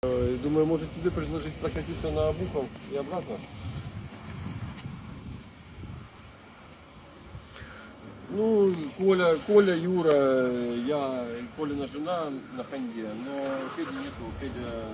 Э, Думаю, может тебе предложить прокатиться на Обухов и обратно? Ну, Коля, Коля, Юра, я, Колина жена на Ханде, но Феди нету, Федя...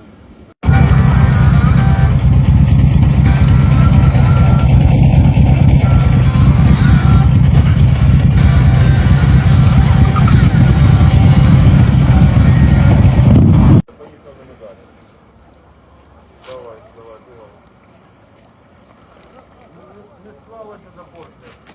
Давай, давай, давай. Не склалося за порти.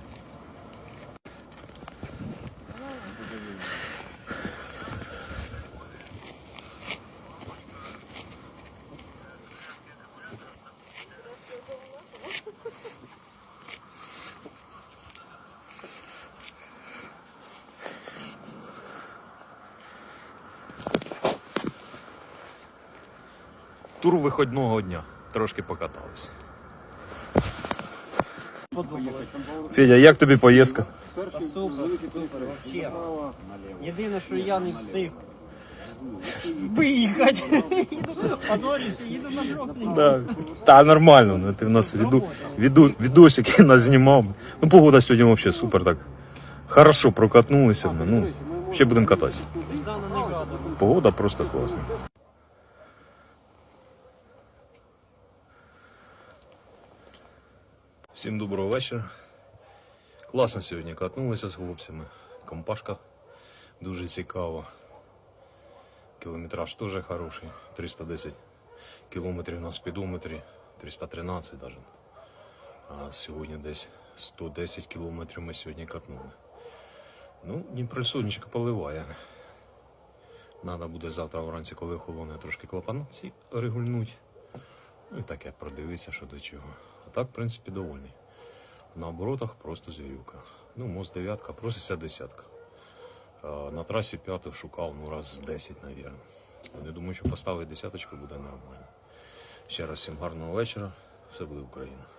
Тур виходного дня. Трошки покатались. Федя, як тобі поїздка? Та супер, супер, вообще. Єдине, що я не встиг виїхати. Їду по доріжці, їду на жопні. Да. Та нормально, ну, ти в нас віду, віду, відосики нас знімав. Ну, погода сьогодні взагалі супер так. Хорошо прокатнулися. Ну, ще будемо кататися. Погода просто класна. Всім доброго вечора. Класно сьогодні катнулися з хлопцями. Компашка дуже цікава. Кілометраж теж хороший. 310 кілометрів на спідометрі, 313 навіть. А сьогодні десь 110 кілометрів ми сьогодні катнули. Ну, сонечко поливає. Надо буде завтра вранці, коли охолоне, трошки клапанці регульнуть. Ну і таке продивитися, що до чого. А так, в принципі, довольний. На оборотах просто звірюка. Ну, мост дев'ятка, проситься десятка. На трасі п'яту шукав, ну раз з 10, мабуть. Я думаю, що поставити десяточку буде нормально. Ще раз всім гарного вечора. Все буде Україна.